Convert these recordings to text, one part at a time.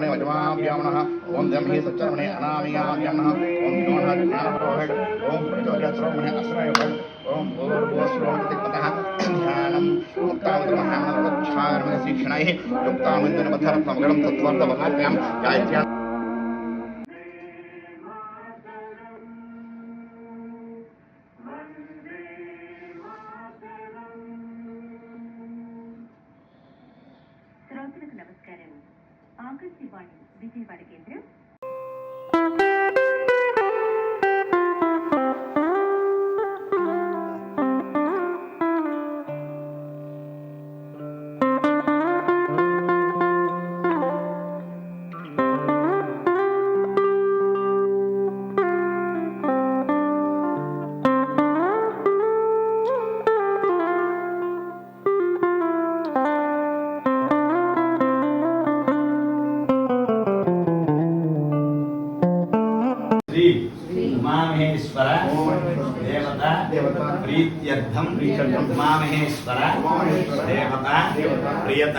ध्यापने वजमाभ्यामनः ॐ दम्भि सच्चरमणे अनामिकाभ्यामनः ॐ विनोनाथ ज्ञानप्रोहट् ॐ प्रचोर्यश्रोमणे अश्रय भट् ॐ भूर्भुवश्रोमतिपतः ध्यानं मुक्तामन्त्रमहानवक्षारमणशिक्षणैः युक्तामन्त्रपथरत्नमगणं तत्त्वर्थवहाभ्यां गायत्र्या ऋषभम मामहेश्वर देवता प्रियत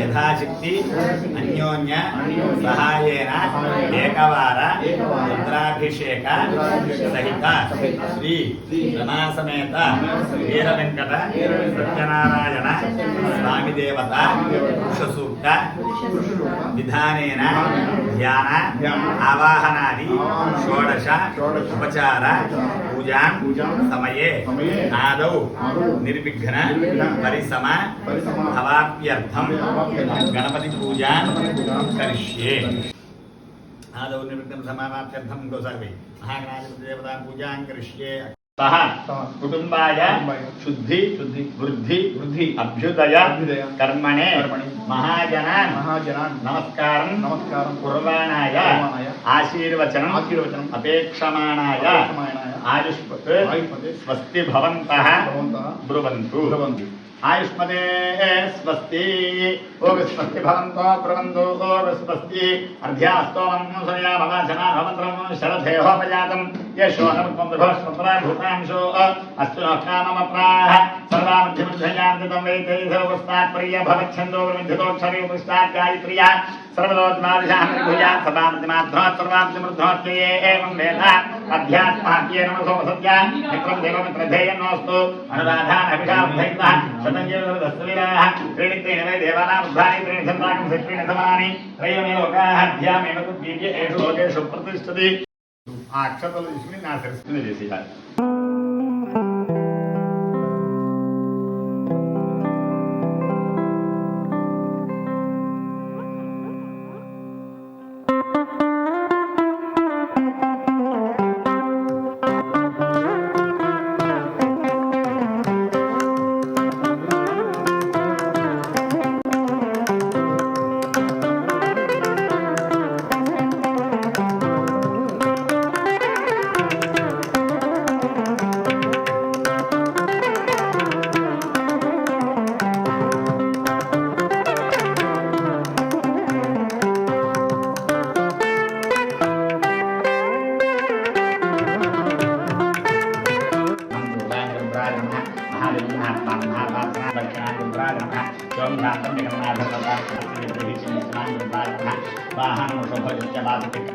यथाशक्ति अन्योन्य सहायेन एकवार रुद्राभिषेक सहित श्री रमासमेत वीरवेङ्कट सत्यनारायण स्वामिदेवता पुरुषसूक्त विधान आवाहना षोडश उपचार पूजा समय आद निर्विघ्न परिसम भवाप्यर्थम गणपति पूजा करिष्ये आदौ निर्विघ्न समाप्यर्थम गो सर्वे महागणाधिपति देवता पूजा करिष्ये सः कुटुम्बाय शुद्धि वृद्धि वृद्धि अभ्युदय कर्मणे महाजना महाजना नमस्कार नमस्कार कुर्वाणाय आशीर्वचनम आशीर्वचनम् अपेक्षमाणाय आयुष्मत् स्वस्ति भवन्तः ब्रुवन्तु ब्रुवन्तु आयुष्मदे स्वस्ति ओगस्वस्ति भवन्तो प्रबन्धो ओगस्वस्ति अर्ध्यास्तोमंसया भवाचनाभवन्त्रं शरथेहोपजातं येषोऽनवत्वन्दभस्वत्राय भूतांशो अस्तु नोक्षामम प्राः सर्वामध्यमुद्धयान्तितं वेदैधोपस्तात् प्रिय भवच्छन्दो वृन्धितोक्षरे उपस्तात् गायत्र्या सर्वदोत्मादिशान्तिभुजात्सदान्तिमाध्वात्सर्वान्तिमृध्वात्वये एवं वेद अध्यात्माद्ये नमसो सद्या मित्रं देवमित्रधेयन्नोऽस्तु अनुराधानभिषाब्धैः शतञ्जीवदस्तवीराः क्रीडित्रेण वै देवानाम् उद्धारि त्रीणि सन्ताकं सत्त्वेन समानि त्रयमे लोकाः अध्यामेव तद्वीर्य एषु लोकेषु प्रतिष्ठति ఆ అక్షతలు తీసుకుని నా శిరస్సు మీద వేసేయాలి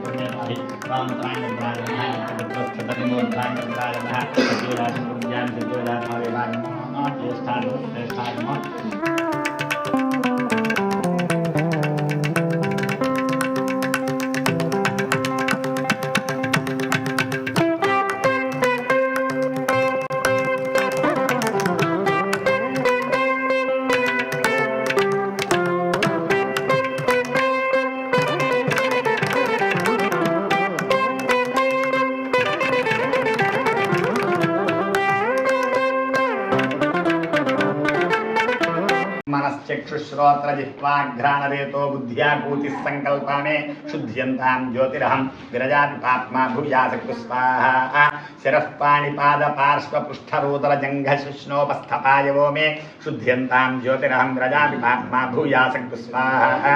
បានត្រាញតម្រើងណាប្រតិមុនត្រាញតម្រើងណាទទួលបានយ៉ាងទទួលបានហើយបានអត់ជាស្ថានស្ថានមក मनश्चक्षुश्रोत्रजिह्वाघ्राणरेतो बुद्ध्याकूतिः सङ्कल्पा मे शुद्ध्यन्तां ज्योतिरहं विरजापिपात्मा भुविजासकृस्वाहा शिरः पाणिपादपार्श्वपृष्ठरूतरजङ्घशिष्णोपस्थपायवो मे शुद्ध्यन्तां ज्योतिरहं विरजापिपात्मा भूयासकृस्वाहा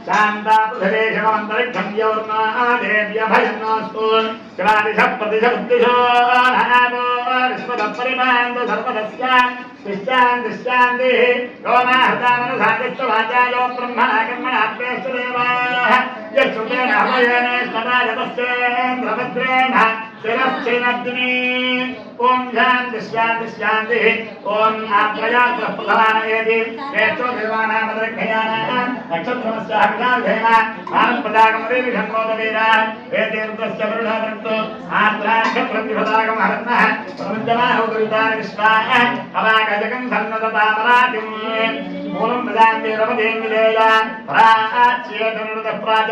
శాంతాపురేషమంతరిక్షంయోర్మాదేవ్యభయన్నోస్తు క్లాదిశ ప్రతిశబ్దిశో నమోరిష్మదపరిమాందు సర్వదస్య తిష్టాన్ తిష్టాంది రోమాహృతామన సాధిష్ఠవాచాయో బ్రహ్మణ కర్మణాత్మేశ్వరేవాః యక్షుతేన శిరశ్చేనగ్ని ఓం శాంతి శాంతి శాంతి ఓం ఆత్మయా భగవానయతి వేత్తో దేవానామదర్ఘయాన నక్షత్రమస్యాభిధాన భారత్పదాగమదే విషమోదవేన వేదేంద్రస్య వరుణాదృక్తో ఆత్రాక్ష ప్రతిపదాగమ హరణ ప్రపంచమాహోదరితాన విశ్వాహ కళాగజగం సన్నత మూలం ప్రజాన్ని రమదేంద్రేయ ప్రాచ్యేతనుత ప్రాచ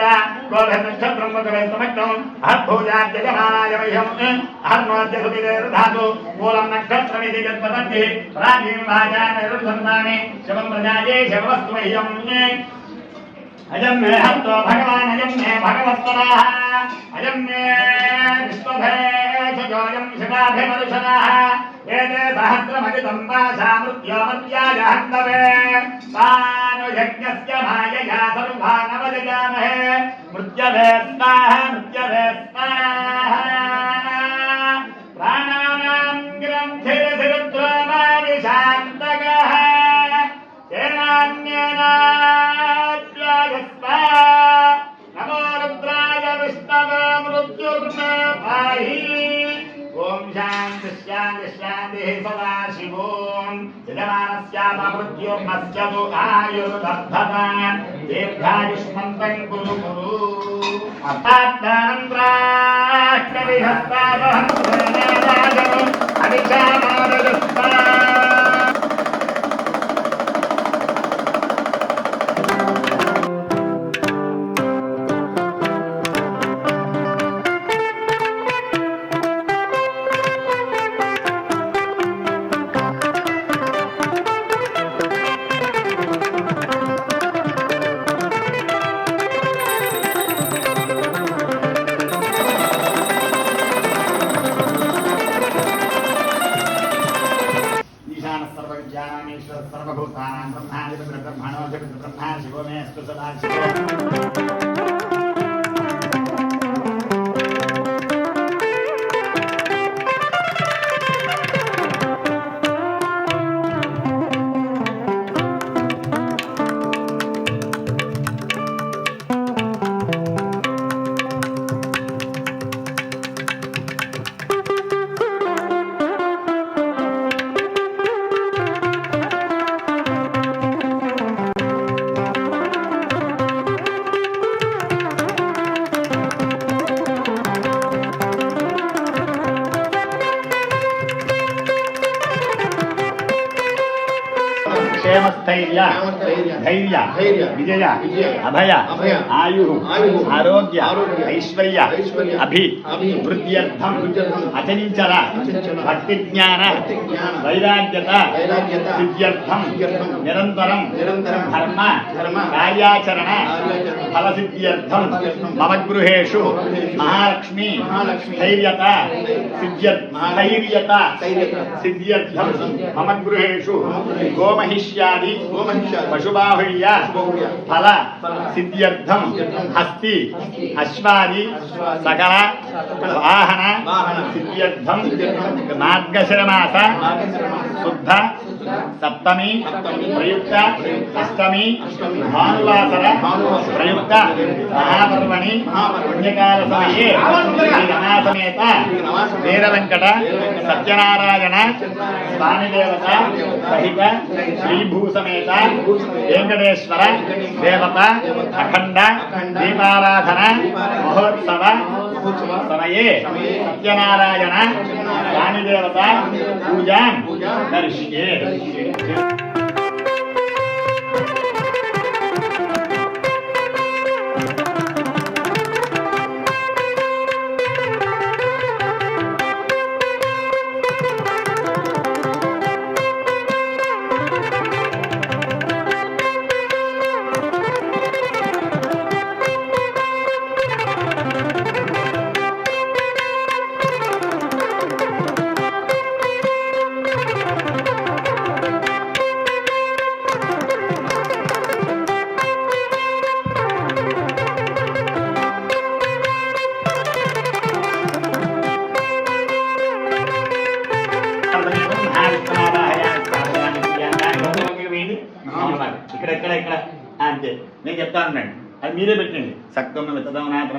గోధనుష్ట బ్రహ్మకవే సమగ్రం అహద్భూజాద్య జమానాయ మహ్యం అహర్ణోద్య సుమిదే రుధాతు మూలం నక్షత్రమితి యద్వదంతి ప్రాచీం భాజాన రుధన్నామి శవం ప్రజాయే శవస్తు మహ్యం अयम मे हम तो भगवान अयम मे भगवत्पराः अयम मे विश्वभेषजोऽयं शिवाभिमनुषदाः एते सहस्रमजितं वासा मृत्योमत्याजः तवे तानुयज्ञस्य मायया सर्वानवजगामहे मृत्यवे स्वाहा मृत्यवे स्वाहा మత్స్యదు ఆయుర్వర్ధనాన్ దీర్ఘాయుష్మంతం కురు కురు అర్థాత్మానం రాష్ట్రవిహస్తాదహం అవిచామానుజస్తా धैर्य विजय अभय आयु आरोग्य ऐश्वर्य अभि वृद्धि अचरी भक्तिज्ञान वैराग्यता सिद्ध्यर्थम निरंतरम धर्म धर्म कार्याचरण फल सिद्ध्यर्थम मम गृहेषु महालक्ष्मी स्थैर्यता स्थैर्यता सिद्ध्यर्थम मम गृहेषु गोमहिष्यादि पशुबाहुल्य फल सिद्ध्यर्थम हस्ति अश्वादि सकल वाहन सिद्ध्यर्थम मार्गशिर शुद्ध सप्तमी प्रयुक्त अष्टमी भानुवासर प्रयुक्त महापर्वणि पुण्यकाल समये श्रीरमासमेत वीरवेङ्कट सत्यनारायण स्वामिदेवता सहित श्रीभूसमेत वेङ्कटेश्वर देवता अखण्ड दीपाराधन महोत्सव సమయే సత్యనారాయణ కాణిదేవత పూజాం దర్శ్యే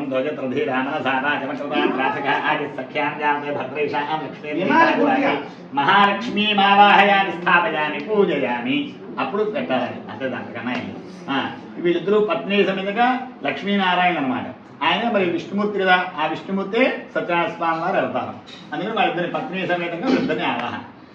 ध्रुवं ध्वजत्रधीरानासाराचमकृतान्त्रासकादिसख्यान्यामे भद्रेशां लक्ष्मीर्वाहि మహాలక్ష్మీమావాహయాన్ని స్థాపయామి పూజయామి అప్పుడు పెట్టాలి అంతే దానికన్నా వీళ్ళిద్దరూ పత్ని సమేతగా లక్ష్మీనారాయణ అనమాట ఆయన మరి విష్ణుమూర్తి కదా ఆ విష్ణుమూర్తి సత్యనారాయణ స్వామి వారు వెళ్తారు అందుకని వాళ్ళిద్దరి పత్ని సమేతంగా వీళ్ళిద్దరిని ఆవాహన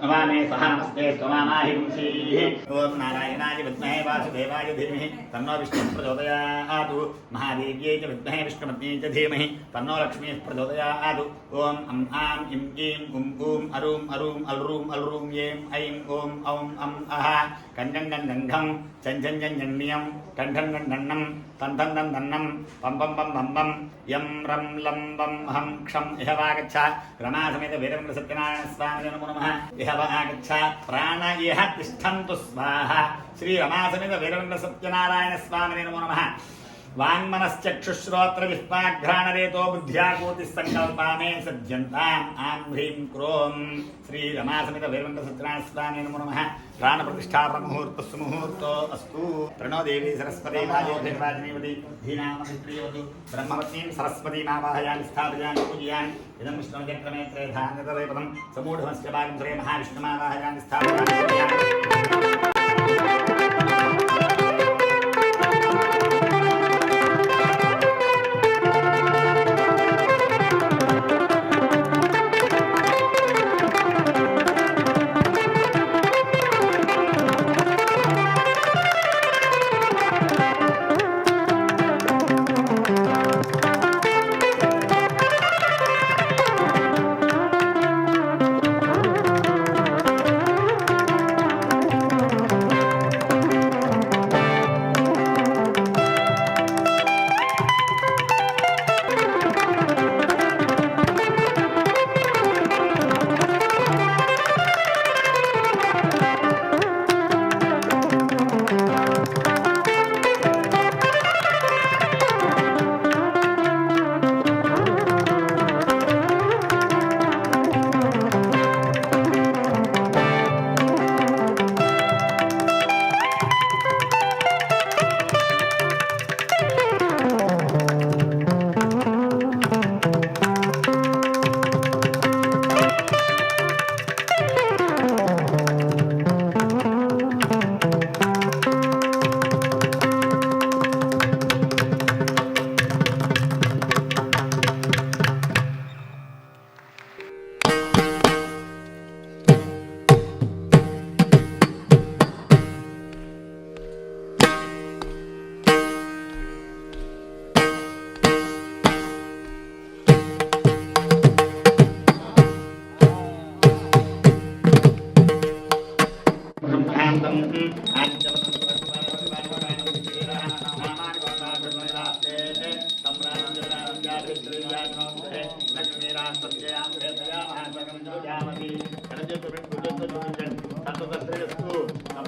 नमामे सह नमस्ते स्वमाहि पुंसीः ॐ नारायणाय विद्महे वासुदेवाय धीमहि तन्नो विष्णुः प्रचोदयात् महादेव्यै च विद्महे विष्णुपत्न्यै च धीमहि तन्नो लक्ष्मीः प्रचोदयात् ॐ अं आं इं ईं उं ऊं अरुं अरुं अलरुं अलरुं ऐं ऐं ॐ औं अं अः कञ्जं गङ्गं चञ्जं जञ्जन्नियं कण्ठं गण्डन्नं तन्धं तन्धन्नं पं पं पं पं पं यं रं लं वं हं क्षं इह वागच्छ रमासमेत वीरं नमो नमः आगच्छ प्राण इह तिष्ठन्तु स्वाहा श्रीरमासमित वीरवन्द्रसत्यनारायणस्वामिने नमो नमः वाङ्मनश्चक्षुश्रोत्रविह्वाघ्राणरेतो बुद्ध्या कोतिः सङ्कल्पामे सज्जन्ताम् आं ह्रीं क्रों श्रीरमासमित वीरवन्द्रसत्यनारायणस्वामिने नमो नमः प्राणप्रतिष्ठापमुहूर्तस्य मुहूर्तो अस्तु प्रणो देवी सरस्वती मायोभिर्वाजिनीवती धीनामभिप्रियवतु ब्रह्मवतीं सरस्वतीमावाहयामि स्थापयामि पूजयामि इदं विष्णुं चक्रमेत्रे धान्यतलयपदं समूढमस्य भागं श्रीमहाविष्णुमावाहयामि स्थापयामि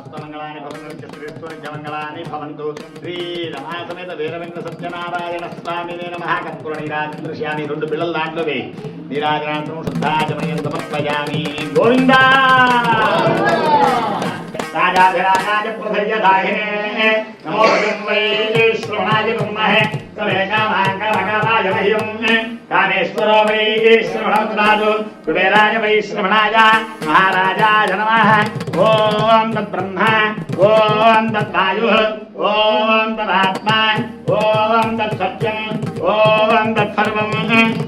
సమస్తమంగళాన్ని భవంతు చతుర్విశ్వని మంగళాన్ని భవంతు శ్రీరమాసమేత వీరవేంద్ర సత్యనారాయణ స్వామినే నమః కత్కుల నీరాజనం దృశ్యామి రెండు పిల్లలు దాంట్లోవి నీరాజనాంతరం శుద్ధాచమయం సమర్పయామి గోవిందా రాజాభిరాజాజప్రధర్యదాహినే నమో బ్రహ్మహే తవేకామాంగ భగవాయ మహ్యం कामेश्वरो वैश्रवणो कुबेराय वैश्रवणाय महाराजाय नमः ॐ तद्ब्रह्म ॐ तद्वायुः ॐ तदात्मा ॐ तत्सत्यम् ॐ तत्सर्वम्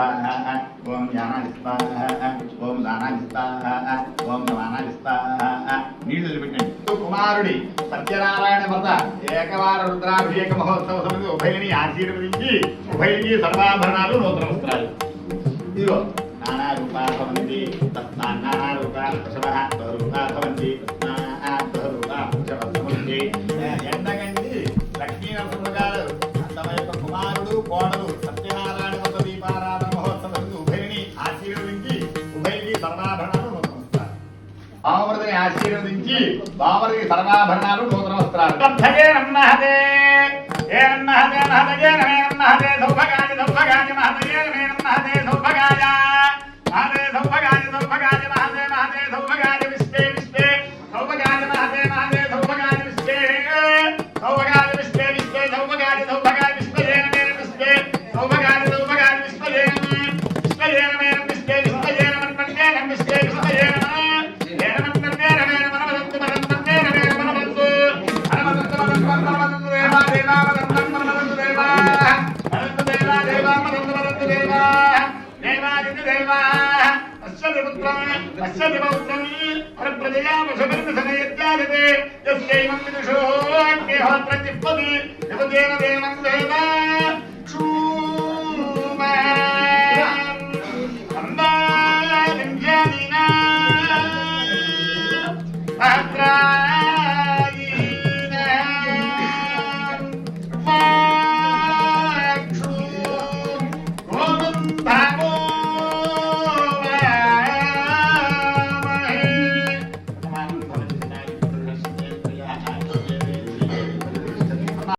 నీళ్లు చదివిపెట్టండి కుమారుడి సత్యనారాయణ వ్రత ఏకవార రుద్రాభిషేక మహోత్సవ సమితి ఉభయని ఆశీర్వదించి ఉభయని సర్వాభరణాలు నూతన వస్త్రాలు ఇదిగో నానా రూపాలు తస్మాన్ నానా రూపాలు పశవ రూపాలు ఆశీర్వదించి బాబరికి సర్వాభరణాలు నూతన వస్త్రాలు సౌభగాయ సౌభగాయ సౌభగాయ यस्यैवं विदुषो अग्निहोत्रं जिह्वति यवदेन देवं देवा